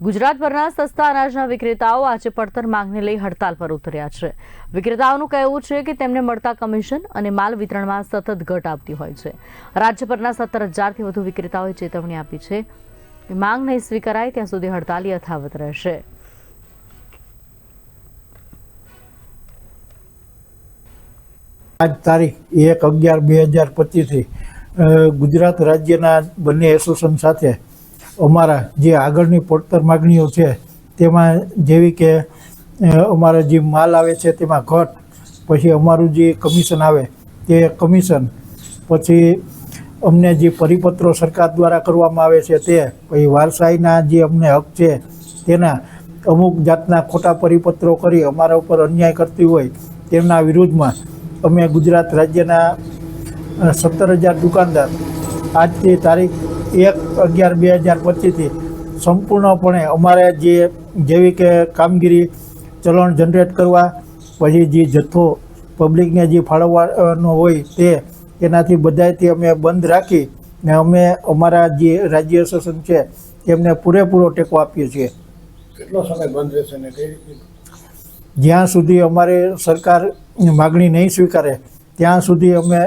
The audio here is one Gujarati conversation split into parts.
ગુજરાતભરના સસ્તા અનાજના વિક્રેતાઓ આજે પડતર માંગને લઈ હડતાલ પર ઉતર્યા છે. વિક્રેતાઓનું કહેવું છે કે તેમને મળતા કમિશન અને માલ વિતરણમાં સતત ઘટ આવતી હોય છે. રાજ્યભરના સત્તર હજારથી વધુ વિક્રેતાઓએ ચેતવણી આપી છે કે માંગ નહીં સ્વીકારાય, ત્યાં સુધી હડતાલ યથાવત રહેશે. આજ તારીખ એક અગિયાર બે હજાર પચીસથી ગુજરાત રાજ્યના બંને એસોસિએશન સાથે અમારા જે આગળની પડતર માગણીઓ છે, તેમાં જેવી કે અમારા જે માલ આવે છે તેમાં ઘટ, પછી અમારું જે કમિશન આવે, તે કમિશન, પછી અમને જે પરિપત્રો સરકાર દ્વારા કરવામાં આવે છે તે, પછી વારસાઈના જે અમને હક છે તેના અમુક જાતના ખોટા પરિપત્રો કરી અમારા ઉપર અન્યાય કરતી હોય, તેમના વિરુદ્ધમાં અમે ગુજરાત રાજ્યના સત્તર હજાર દુકાનદાર આજની તારીખ એક અગિયાર બે હજાર પચીસથી સંપૂર્ણપણે અમારે જે જેવી કે કામગીરી ચલણ જનરેટ કરવા પછી જે જથ્થો પબ્લિકને જે ફાળવવાનો હોય તે એનાથી બધાથી અમે બંધ રાખી ને અમે અમારા જે રાજ્ય એસોસિએશન છે તેમને પૂરેપૂરો ટેકો આપીએ છીએ. કેટલો સમય બંધ રહેશે ને જ્યાં સુધી અમારે સરકાર માગણી નહીં સ્વીકારે ત્યાં સુધી અમે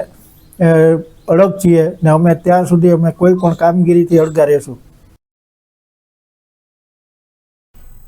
અડગ છીએ ને અમે ત્યાં સુધી અમે કોઈ પણ કામગીરીથી અળગા રહેશું.